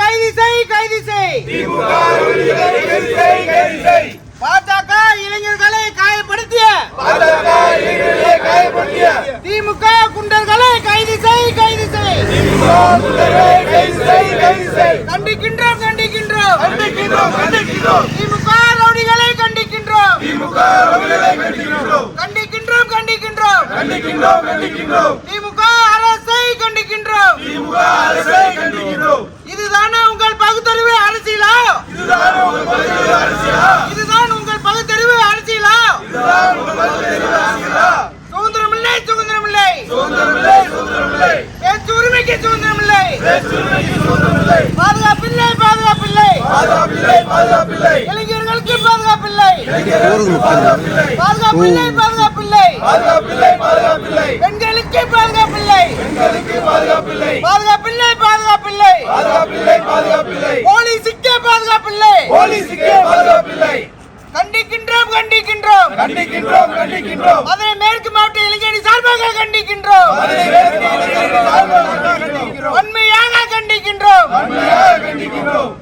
கைது செய் கைது செய் பாஜக இளைஞர்களை காயப்படுத்திய. திமுக குண்டர்களை கைது செய் கைது செய் கண்டிக்கின்றோம் கண்டிக்கின்றோம். திமுக ரவுடிகளை கண்டிக்கின்றோம். கண்டிக்கின்றோம் கண்டிக்கின்றோம். திமுக அரசை கண்டிக்கின்றோம். உரிமைக்கு சுதந்திரமில்லை. பாதுகாப்பில்லை பாதுகாப்பில்லை. இளைஞர்களுக்கு பாதுகாப்பில்லை. பாதுகாப்பில்லை. பாதுகாப்பில்லை பெண்களுக்கு பாதுகாப்பில்லை. பாதுகாப்பில்லை. பாதுகாப்பில்லை போலீசுக்கு பாதுகாப்பில்லை கண்டிக்கின்றோம் கண்டிக்கின்றோம். கண்டிக்கின்றோம் கண்டிக்கின்றோம். மதுரை மேற்கு மாவட்ட இளைஞரணி சார்பாக கண்டிக்கின்றோம். கண்டிக்கின்றோம். உண்மையாக கண்டிக்கின்றோம்.